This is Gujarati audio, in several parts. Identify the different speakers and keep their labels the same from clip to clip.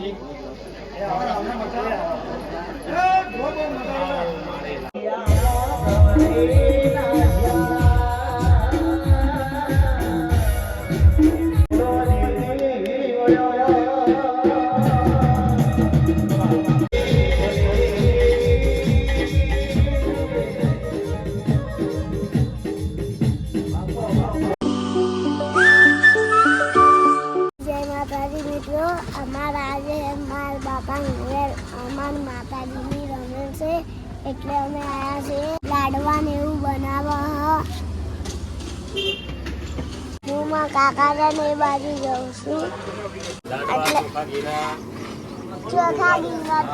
Speaker 1: જય એટલે અમે આવ્યા છીએ લાડવા ને એવું બનાવવા, હું. માં કાકા ને બાજુ જાઉં છું. એટલે ચોથા દિવસના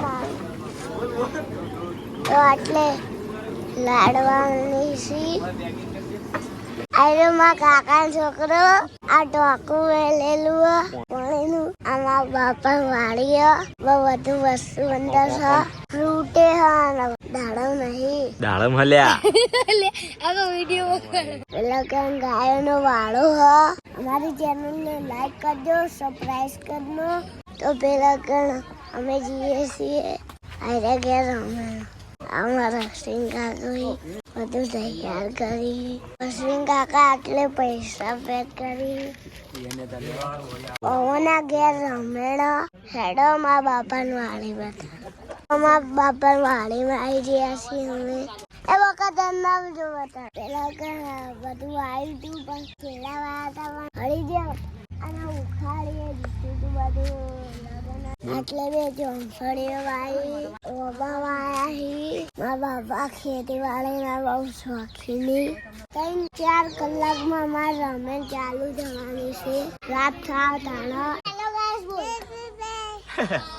Speaker 1: તો એટલે લાડવાની સી આયરો કાકા છોકરો, આ ટોકું વેલેલું પાણીનું આમાં બાપા વાળી બહુ બધું વસ્તુ અંદર છે. ફ્રૂટે હા નહીં.
Speaker 2: દાડમ હલ્યા.
Speaker 1: પેલા કઈ ગાયો નો વાળો હ. અમારી ચેનલ ને લાઈક કરજો સબસ્ક્રાઇબ કરજો. તો પેલા કણ અમે જઈએ છીએ. આરે ઘેર અમે. અમારા સિંહ કાકા બધું તૈયાર કરી. સિંહ કાકા આટલે પૈસા પેક કરી. ઓના ઘેર રમેડો હેડો મા બાપાની વાળી બતા મા બાપા વાડીમાં આવી ગયા છીએ અમે. એ વખત અંદર જોવા બતા પેલા બધું આવ્યું હતું પણ વાયા હતા પણ હળી ગયા. અને ઉખાડીએ જીતું હતું બધું. એટલે બે જોંફળીઓ વાળી ઓબા વાયા હી મારા બાપા ખેતી વાળીના બહુ શોખીની. ત્રણ ચાર કલાકમાં મારે રમે ચાલુ જવાની છે. રાત થાવ તાણો. હેલો ગાઈસ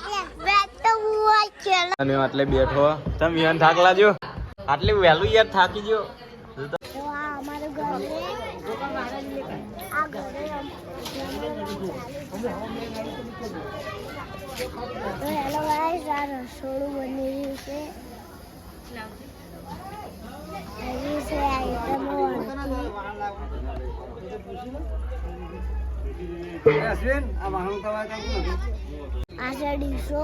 Speaker 2: અને આટલે બેઠો. તમે યાર થાક લાજો આટલે વહેલું યાર થાકી ગયો.
Speaker 1: તો આ અમારું ઘર છે આ ઘરે રમ- તો હેલો ગાઈસ આ રસોડું બની રહ્યું છે. હજી છે આઈટમો આ છે ડીશો.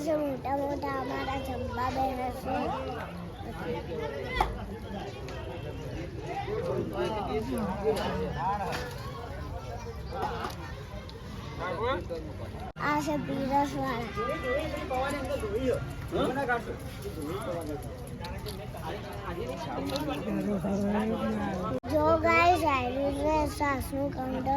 Speaker 3: છે
Speaker 1: મોટા મોટા અમારા જમવા બેઠા છે. આ છે પીરસ વાળા. જો ગાય સાયરી છે સાસુ કંડો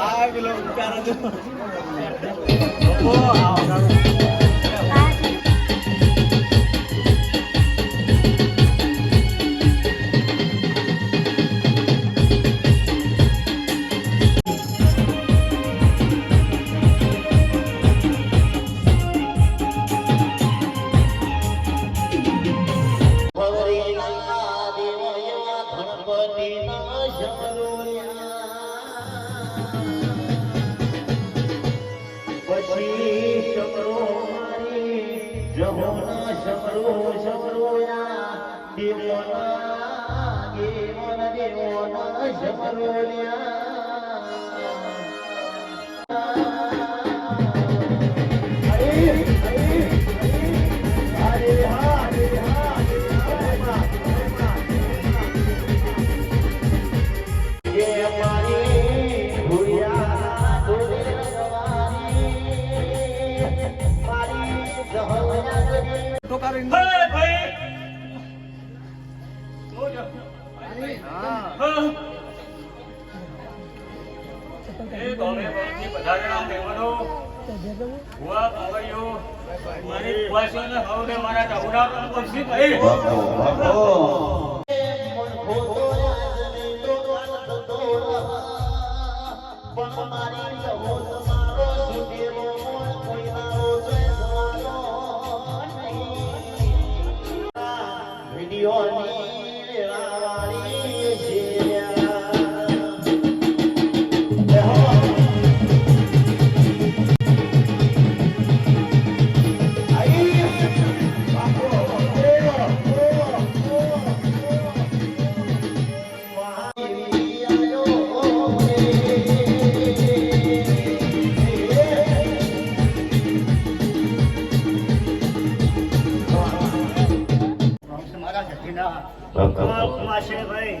Speaker 3: આ પેલો વિચાર હતો
Speaker 4: પછી
Speaker 2: એ ગોમથી બધા જણા મહેમાનો ભુવા બાવળીઓ મારી ભુવાશ્રીને સૌને મારા ટબુડા પક્ષી
Speaker 4: ભાઈ પાસે ભાઈ.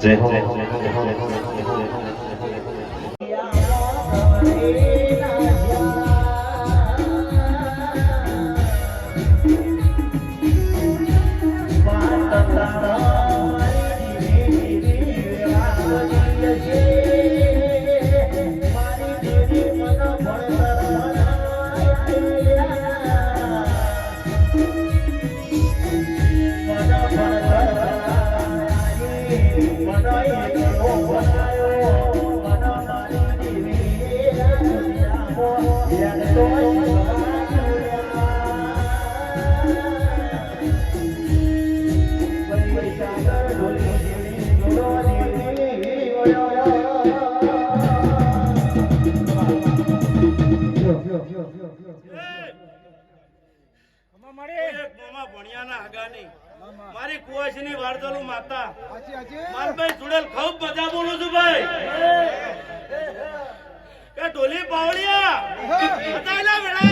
Speaker 5: જય હો જય હો જય હો જય હો જય હો જય હો જય હો
Speaker 6: કે ઢોલી પાવડિયા! બતાયલા વેળા!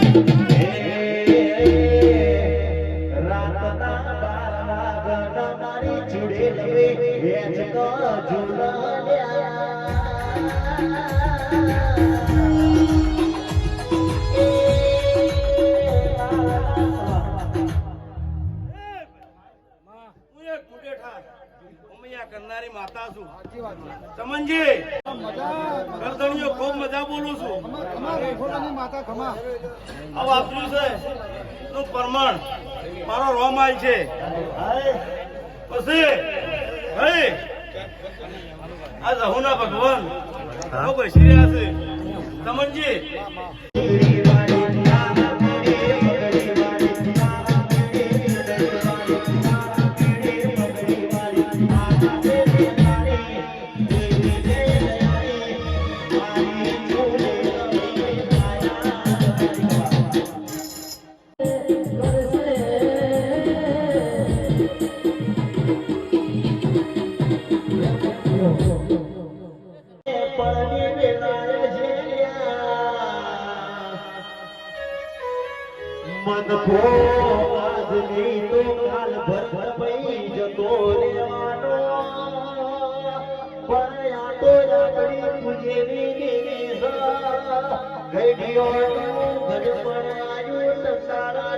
Speaker 6: કરનારી માતા છું. ચમનજી ગરદણીઓ ખૂબ મજા બોલું છું. આ વાપર્યું છે નું પરમાણ મારો રોમાલ છે. પછી ભાઈ આ રહુના ભગવાન બેસી રહ્યા છે ચમનજી
Speaker 4: મન ભોગની તો કાલ ભર પઈ જતો રેવાનો પણ આ તો લાકડી તુજેની દેવી ગઈડીઓ ઘર પર આયુ સંસારા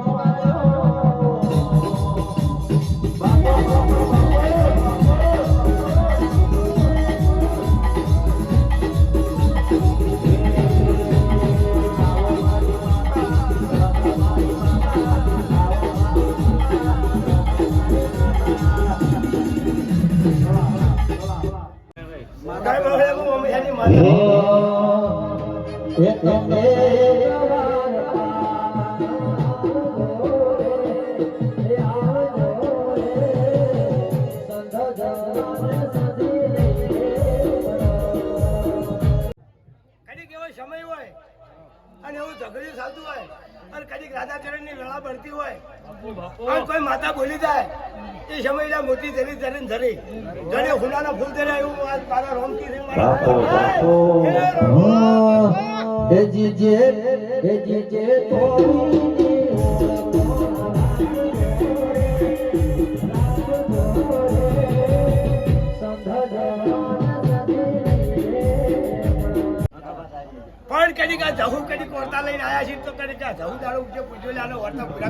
Speaker 6: કદીક રાધાચરણની લડા બળતી હોય અને કોઈ માતા બોલી જાય એ સમય મોટી ધરી ધરી ધરી જણે ફૂલાના ફૂલ ધરે એવું આજ મારા રોમતી સિંહ
Speaker 5: બાપો, બાપો.
Speaker 6: પણ કદીક આ વર્તા લઈને આયા છીએ તો કદીક આ જહુ દાડો ઉપજે પૂછ્યો લે આનો વર્તા પૂરા